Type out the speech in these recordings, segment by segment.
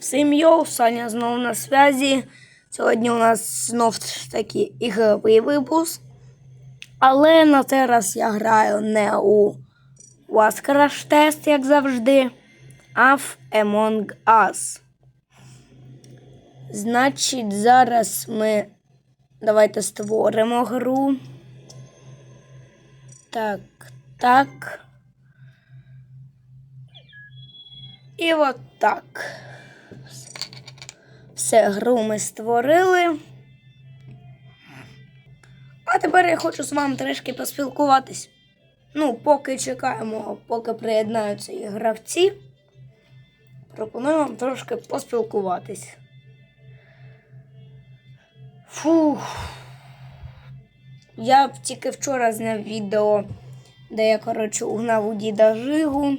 Всім йоу, Саня знову на зв'язі. Сьогодні у нас знов ж таки ігровий випуск. Але на цей раз я граю не у Was Crash Test, як завжди, а в Among Us. Значить, зараз ми давайте створимо гру. Так, так. І от так. Все, гру ми створили. А тепер я хочу з вами трішки поспілкуватись. Ну, поки чекаємо, поки приєднаються і гравці. Пропоную вам трошки поспілкуватись. Фух. Я тільки вчора зняв відео, де я, коротше, угнав у діда Жигу.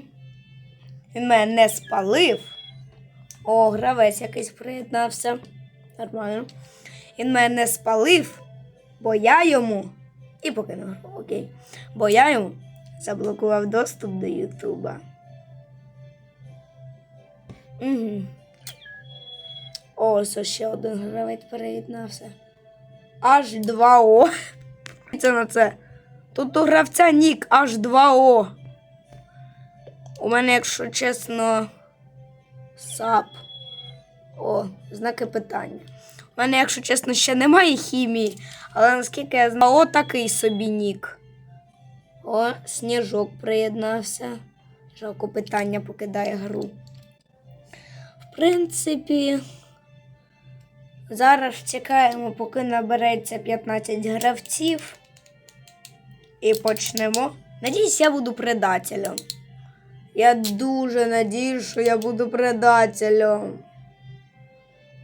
Він мене не спалив. О, гравець якийсь приєднався. Нормально. Він мене спалив, бо я йому. І покинув окей. Бо я йому заблокував доступ до Ютуба. Угу. О, ось ще один гравець приєднався. Аж 2О. Це на це. Тут у гравця нік аж 2О. У мене, якщо чесно, САП. О, знаки питання. У мене, якщо чесно, ще немає хімії, але наскільки я знаю, о, такий собі нік. О, сніжок приєднався. Жалко питання покидає гру. В принципі, зараз чекаємо, поки набереться 15 гравців. І почнемо. Надіюсь, я буду предателем. Я дуже надіюсь, що я буду предателем.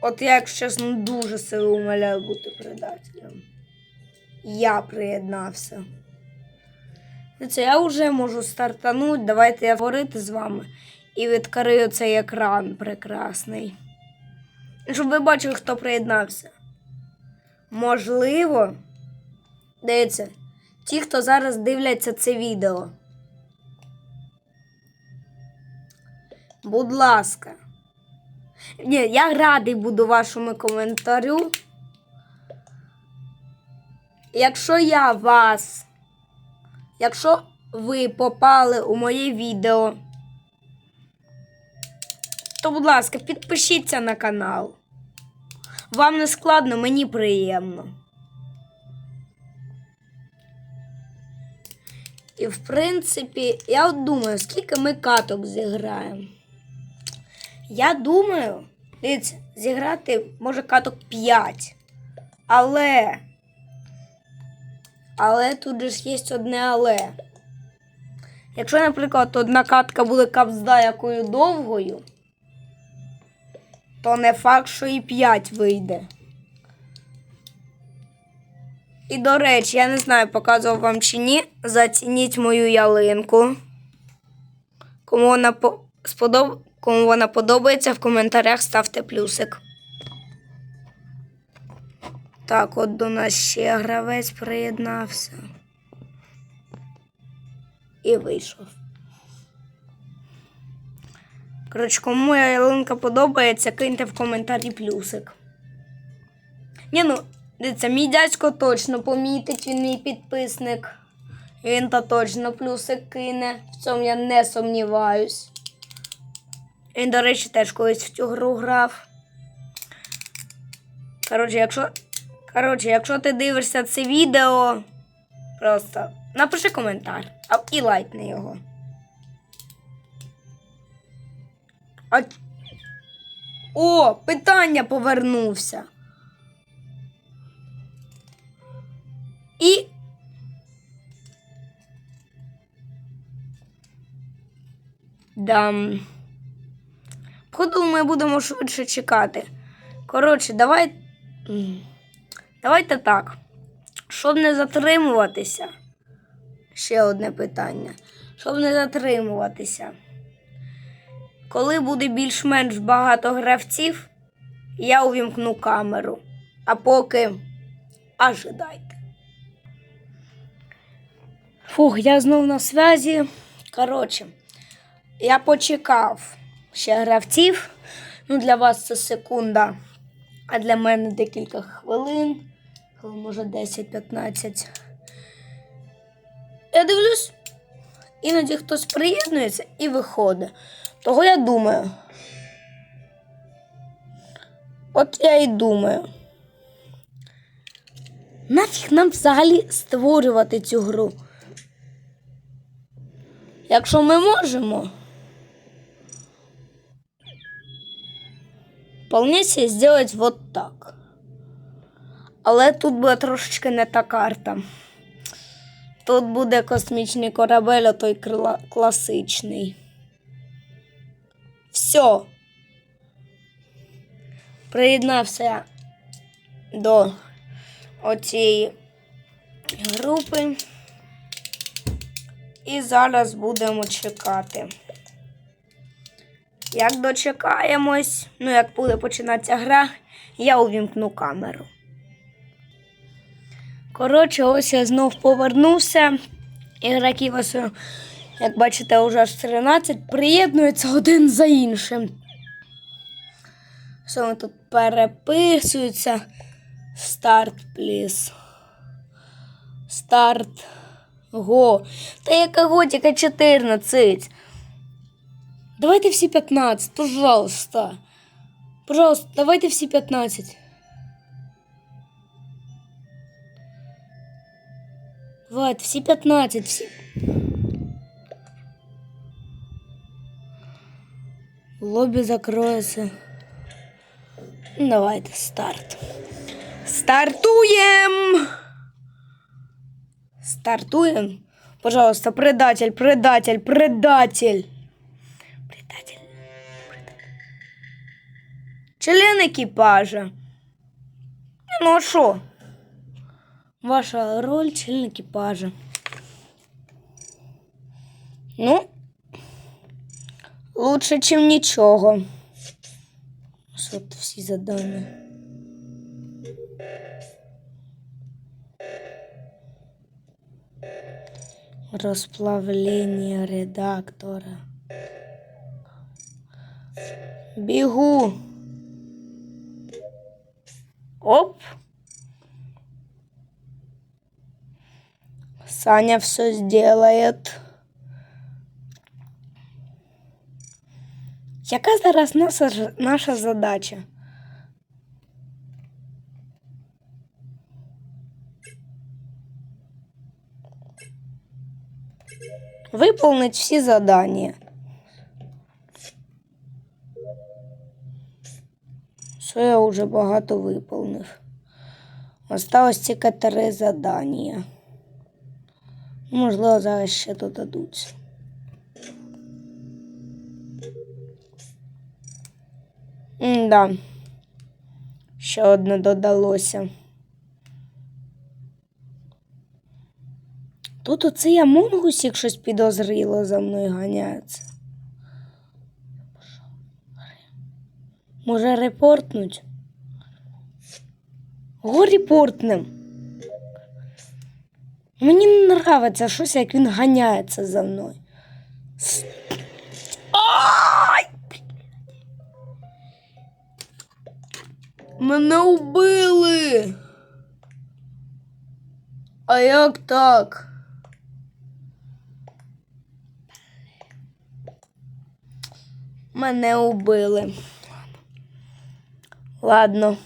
От я, якщо чесно, дуже себе умоляю бути предателем. Я приєднався. Ну, Це я вже можу стартанути. Давайте я говорити з вами і відкрию цей екран прекрасний. Щоб ви бачили, хто приєднався. Можливо, дивіться, ті, хто зараз дивляться це відео. Будь ласка. Ні, я радий буду вашому коментарю. Якщо я вас, якщо ви попали у моє відео, то, будь ласка, підпишіться на канал. Вам не складно, мені приємно. І в принципі, я от думаю, скільки ми каток зіграємо. Я думаю, дивіться, зіграти може каток 5. Але. Але тут же ж є одне але. Якщо, наприклад, одна катка буде капзда якою довгою, то не факт, що і 5 вийде. І до речі, я не знаю, показував вам чи ні. Зацініть мою ялинку. Кому вона по- сподоб... Кому вона подобається, в коментарях ставте плюсик. Так, от до нас ще гравець приєднався. І вийшов. Коротше, кому ялинка подобається, киньте в коментарі плюсик. Ні, ну, дивіться, мій дядько точно помітить, він мій підписник. Він то точно плюсик кине. В цьому я не сумніваюсь. Він, до речі, теж колись в цю гру грав. Коротше, якщо. Коротше, якщо ти дивишся це відео, просто напиши коментар а, і лайкни його. А... О, питання повернувся. І. Дам. Походу, ми будемо швидше чекати. Коротше, давай. Давайте так. Щоб не затримуватися. Ще одне питання. Щоб не затримуватися. Коли буде більш-менш багато гравців, я увімкну камеру. А поки ожидайте. Фух, я знов на зв'язі. Коротше, я почекав ще гравців. Ну, для вас це секунда, а для мене декілька хвилин, може 10-15. Я дивлюсь, іноді хтось приєднується і виходить. Того я думаю. От я і думаю. Нафіг нам взагалі створювати цю гру? Якщо ми можемо. Вполне себе сделать вот так. Але тут буде трошечки не та карта. Тут буде космічний корабель, а той класичний. Все. Приєднався до оцієї групи. І зараз будемо чекати. Як дочекаємось, ну як буде починатися гра, я увімкну камеру. Коротше, ось я знов повернувся. Ігроків ось, як бачите, вже аж 13 приєднуються один за іншим. Що вони тут переписуються? Старт, пліс. Старт. Го. Та яка готіка 14. Давайте всі 15, пожалуйста. Пожалуйста, давайте всі 15. Давайте, всі 15, всі. Лобі закроється. Ну, Давайте старт. Стартуем! Стартуем. Пожалуйста, предатель, предатель, предатель. Предатель. Член екіпажа. Ну а що? Ваша роль член екіпажа. Ну, лучше, чем нічого. Тут всі задання? Розплавлення редактора. Бігу. Оп. Саня все сделает. Яка зараз наша, наша задача? Выполнить всі задания. Що я вже багато виповнив. Осталось тільки три задання. Можливо, зараз ще додадуться. Да. Ще одне додалося. Тут оцей Амонгусік щось підозріло за мною ганяється. Може репортнуть? Го репортнем. Мені не нравиться щось, як він ганяється за мною. Ай! Мене убили. А як так? Мене убили. Ладно,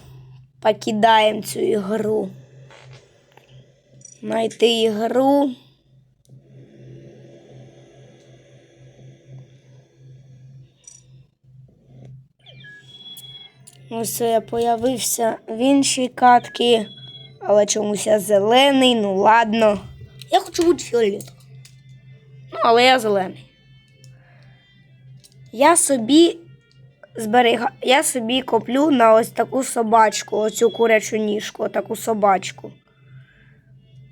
покидаємо цю ігру. Найти ігру. Ось я появився в іншій катці, але чомусь я зелений, ну ладно. Я хочу бути фіолетовим. Ну, але я зелений. Я собі зберіга... Я собі коплю на ось таку собачку, оцю курячу ніжку, таку собачку.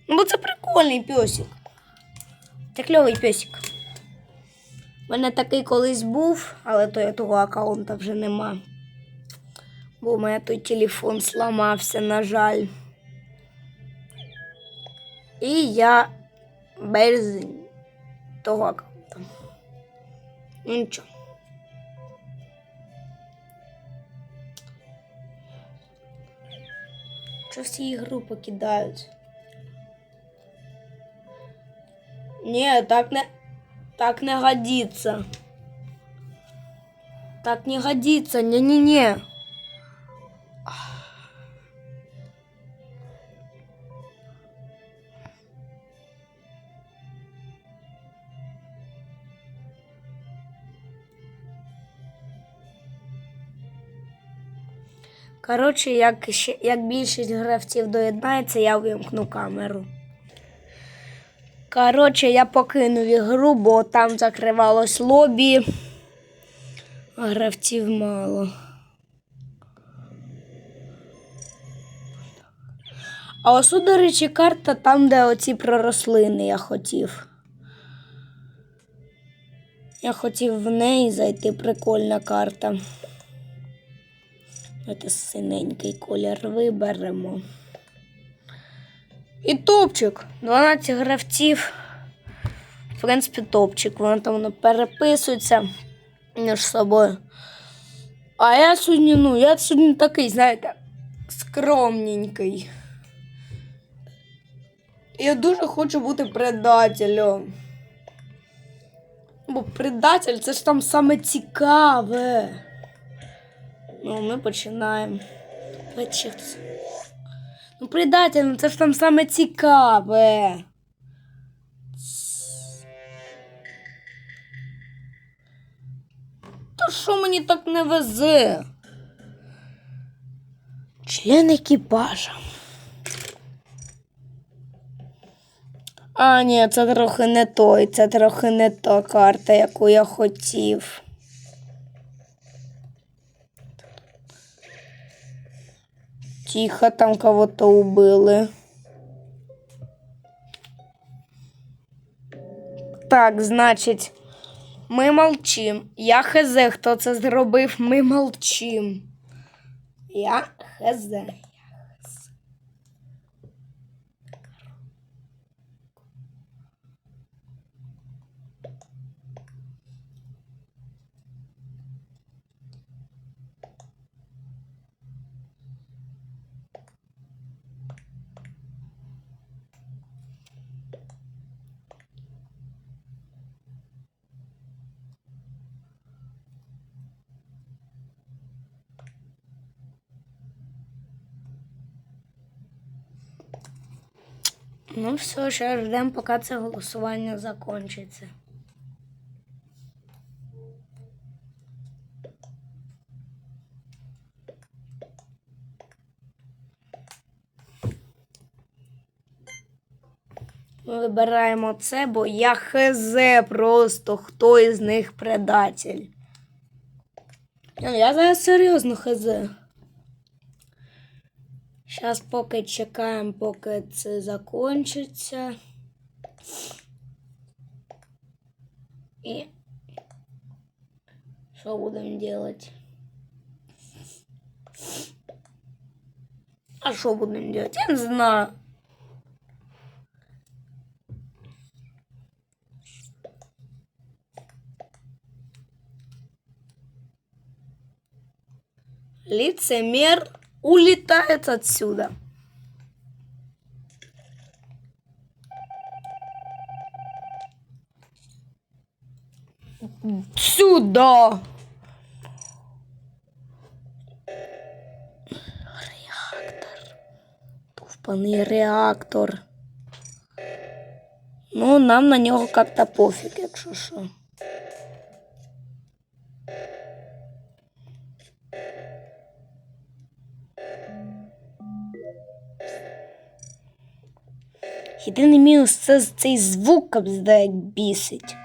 Ну, бо це прикольний песик. Це кльовий песик. У мене такий колись був, але то я того аккаунта вже нема. Бо у мене той телефон сламався, на жаль. І я без того аккаунта. Ну нічого. Що всі ігру покидають? Ні, так не. Так не годится. Так не годится. Не-не-не. Коротше, як, як більшість гравців доєднається, я вимкну камеру. Коротше, я покинув ігру, бо там закривалось лобі. А гравців мало. А ось, до речі, карта там, де оці про рослини я хотів. Я хотів в неї зайти, прикольна карта. Давайте синенький колір виберемо. І топчик. 12 гравців. В принципі, топчик. Вони там воно переписуються між собою. А я сьогодні, ну, я сьогодні такий, знаєте, скромненький. Я дуже хочу бути предателем. Бо предатель це ж там саме цікаве. Ну, ми починаємо. Давайте ще. Ну, предатель, ну це ж там саме цікаве. Та що мені так не везе? Член екіпажа. А, ні, це трохи не той, це трохи не та карта, яку я хотів. Тихо, там кого-то убили. Так, значить, ми молчим. Я хз, хто це зробив, ми молчим. Я хз. Ну все, ще ждемо, поки це голосування закінчиться. Ми вибираємо це, бо я хз просто, хто із них предатель. Я зараз серйозно хз. Зараз поки чекаємо, поки це закінчиться. І що будемо робити? А що будемо робити? Я не знаю. Лицемер улетает отсюда. Сюда. Реактор. Тупаний реактор. Ну, нам на нього как-то пофіг, якщо що. Єдиний мінус це цей звук як бісить.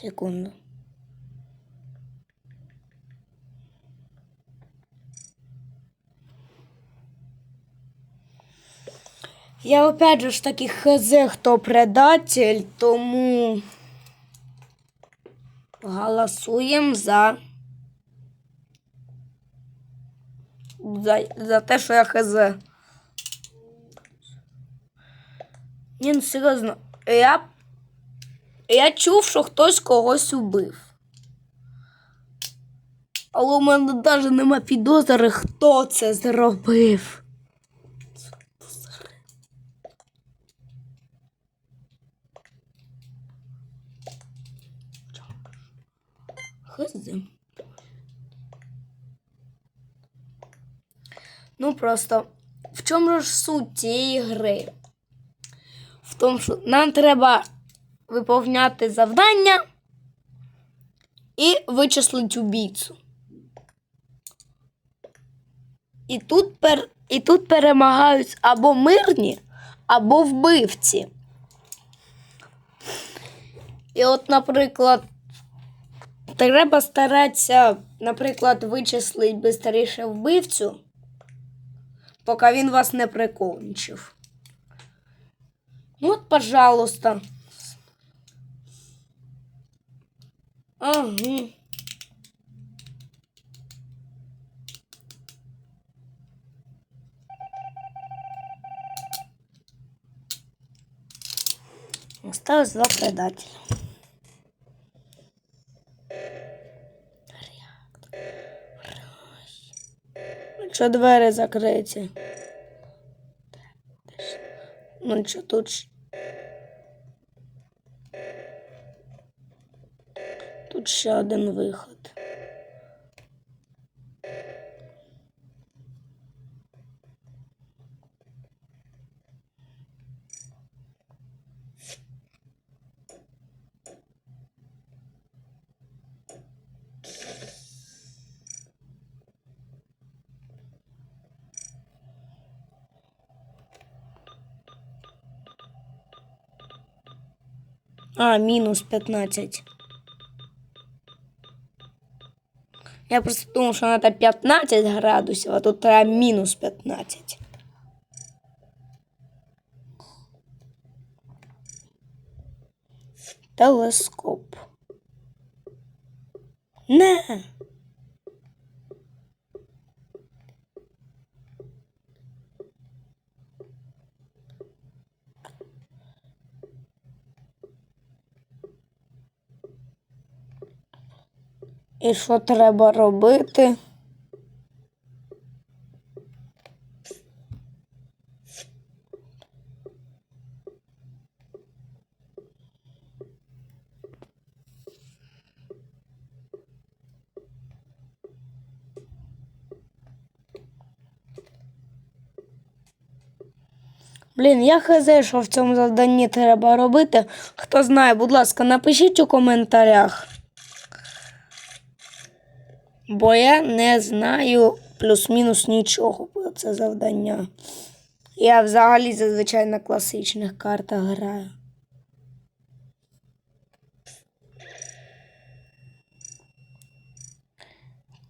Секунду. Я опять же ж таки хз, хто предатель, тому голосуємо за. За, за те, що я хз. Ні, ну серйозно, я, Я чув, що хтось когось убив. Але у мене навіть нема підозри, хто це зробив. Хз. Ну просто в чому ж суть цієї гри? В тому, що нам треба виповняти завдання і вичислити убійцю. І тут, пер... і тут перемагають або мирні, або вбивці. І от, наприклад, треба старатися, наприклад, вичислити швидше вбивцю, поки він вас не прикончив. От, пожалуйста. Ага. Осталось два предателя. Що двері закриті? Ну що тут? Тут ще один виход. А, мінус 15. Я просто думав, що треба 15 градусів, а тут треба мінус 15. Телескоп. Не. І що треба робити? Блін, я хз, що в цьому завданні треба робити. Хто знає, будь ласка, напишіть у коментарях. Бо я не знаю плюс-мінус нічого про це завдання. Я взагалі зазвичай на класичних картах граю.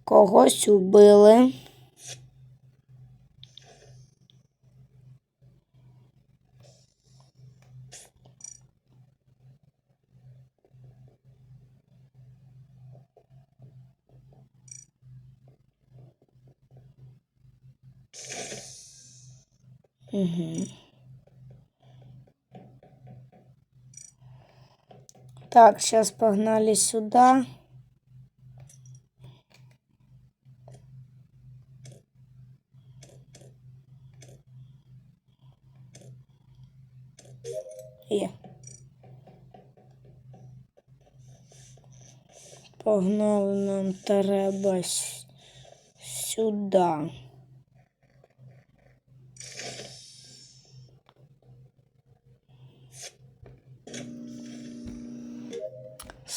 Когось убили. Угу. Так, сейчас погнали сюда. Є. Погнали нам треба сюди.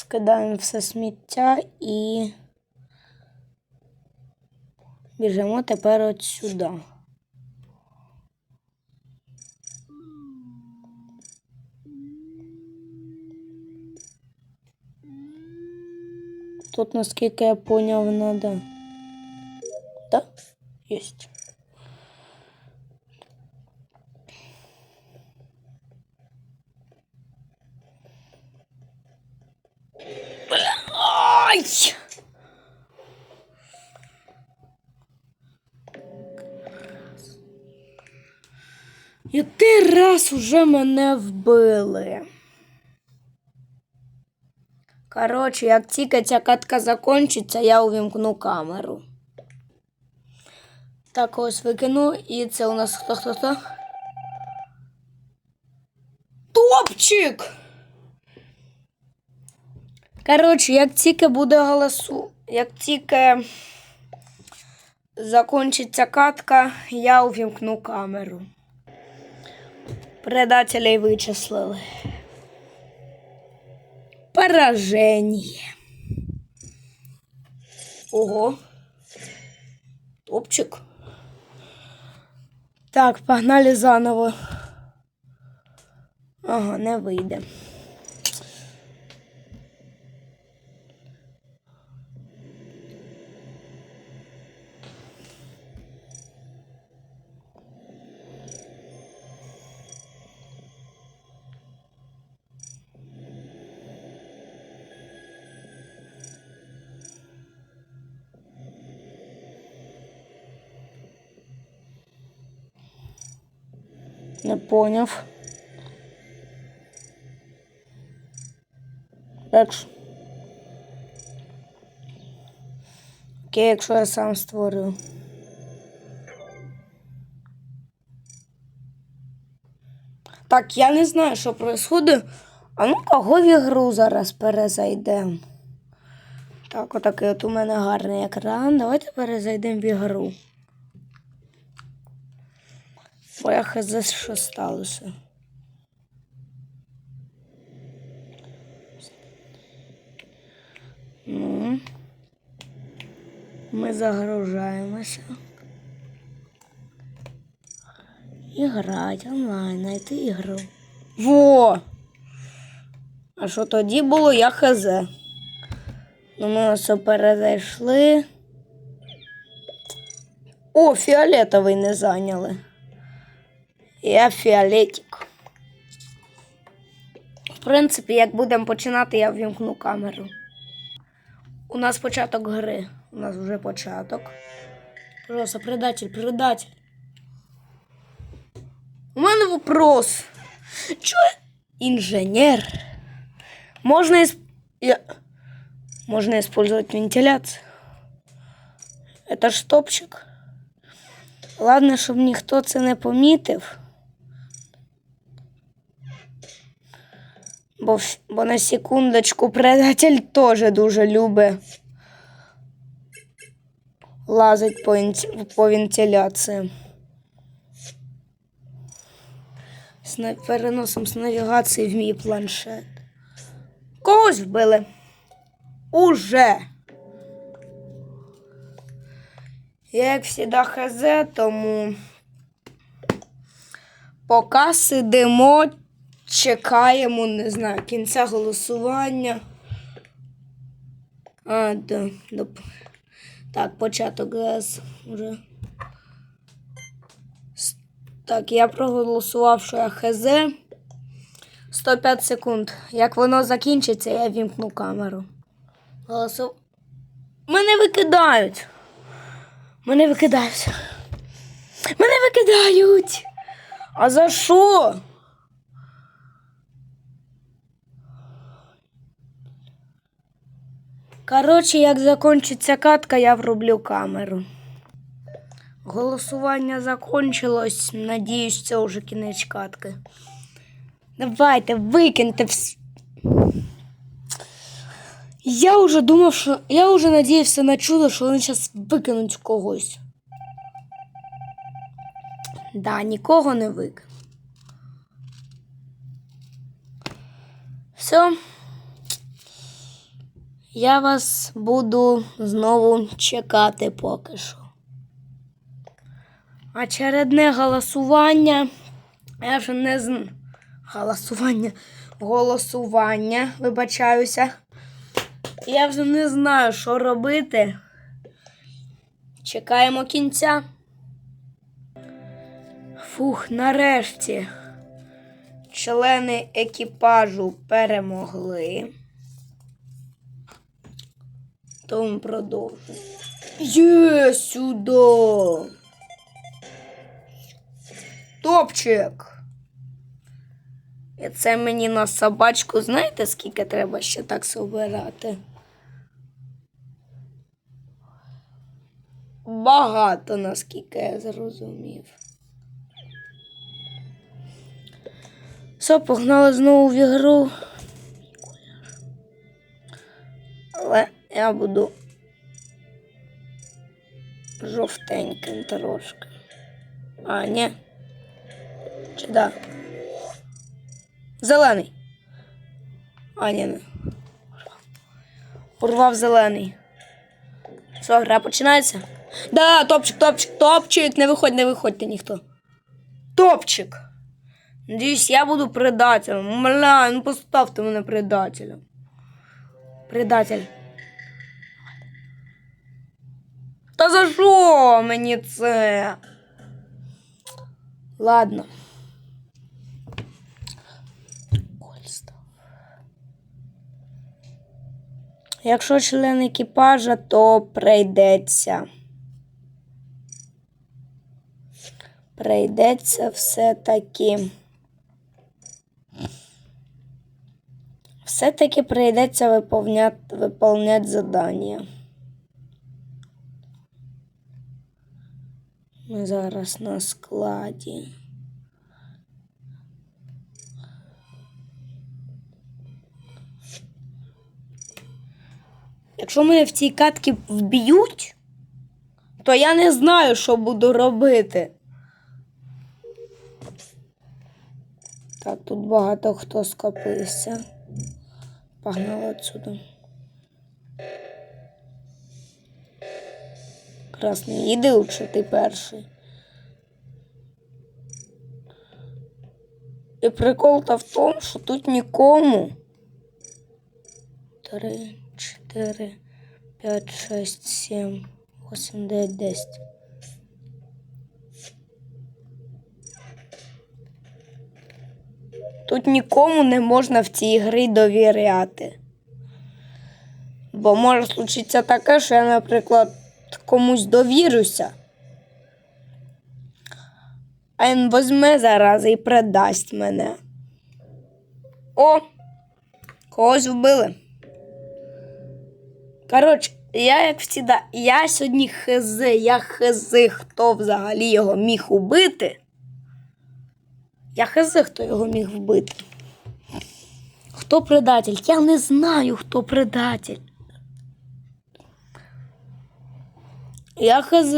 Скидаємо все сміття і біжимо тепер от сюди. Тут, наскільки я поняв, надо. Да? Есть. І ти раз уже мене вбили. Коротше, як тільки ця катка закінчиться, я увімкну камеру. Так, ось викину, і це у нас хто хто хто. Топчик! Коротше, як тільки буде голосу, як тільки закінчиться катка, я увімкну камеру. Предателей вичислили. Поражение. Ого. Топчик. Так, погнали заново. Ага, не вийде. Не поняв. Якщо... Окей, якщо я сам створив. Так, я не знаю, що відбувається. А ну кого в ігру зараз перезайдемо. Так, отакий от у мене гарний екран. Давайте перезайдемо в ігру. Бо я хз, що сталося. Ну, ми загружаємося. Іграть онлайн, знайти ігру. Во! А що тоді було, я хз. Ну, ми все перезайшли. О, фіолетовий не зайняли. Я фіолетик. В принципі, як будемо починати, я ввімкну камеру. У нас початок гри. У нас вже початок. Просто предатель, предатель. У мене вопрос. Чо інженер? Можна ісп... Я... Можно использовать вентиляцию. Это ж топчик. Ладно, щоб ніхто це не помітив. Бо, бо на секундочку предатель теж дуже любить лазить по, по вентиляції. З переносом з навігації в мій планшет. Когось вбили. Уже. Я, як завжди, хз, тому поки сидимо, чекаємо, не знаю, кінця голосування. А, да, да. Так, початок ГС вже. Так, я проголосував, що я хз. 105 секунд. Як воно закінчиться, я вімкну камеру. Голосу... Мене викидають. Мене викидають. Мене викидають. А за що? Коротше, як закінчиться катка, я врублю камеру. Голосування закончилось. Надіюсь, це вже кінець катки. Давайте, викиньте вс... Я вже думав, що. Я вже надіявся на чудо, що вони зараз викинуть когось. Да, нікого не викинуть. Все. Я вас буду знову чекати поки що. Очередне голосування. Я вже не знаю. Голосування. Голосування, вибачаюся. Я вже не знаю, що робити. Чекаємо кінця. Фух, нарешті. Члени екіпажу перемогли. Тому продовжуємо. Є сюди. Топчик. І це мені на собачку, знаєте, скільки треба ще так собирати? Багато, наскільки я зрозумів. Все, погнали знову в ігру. Але я буду жовтеньким трошки. А, ні. Чи да? Зелений. А, ні, не. Урвав зелений. Що, гра починається? Да, топчик, топчик, топчик. Не виходь, не виходьте ніхто. Топчик. Надіюсь, я буду предателем. Мля, ну поставте мене предателем. Предатель. Та за що мені це? Ладно. Якщо член екіпажа, то прийдеться. Прийдеться все-таки. Все-таки прийдеться виповняти, виповняти задання. Ми зараз на складі. Якщо мене в цій катці вб'ють, то я не знаю, що буду робити. Так, тут багато хто скопився. Погнали отсюда. Красний, іди лучше ти перший. І прикол то в тому, що тут нікому. Три, чотири, п'ять, шесть, сім, восемь, дев'ять, десять. Тут нікому не можна в цій грі довіряти. Бо може случитися таке, що я, наприклад, комусь довірюся. А він возьме зараз і предасть мене. О! Когось вбили. Коротше, я як завжди, я сьогодні хз, я хз, хто взагалі його міг убити. Я хз, хто його міг вбити. Хто предатель? Я не знаю, хто предатель. Я хз.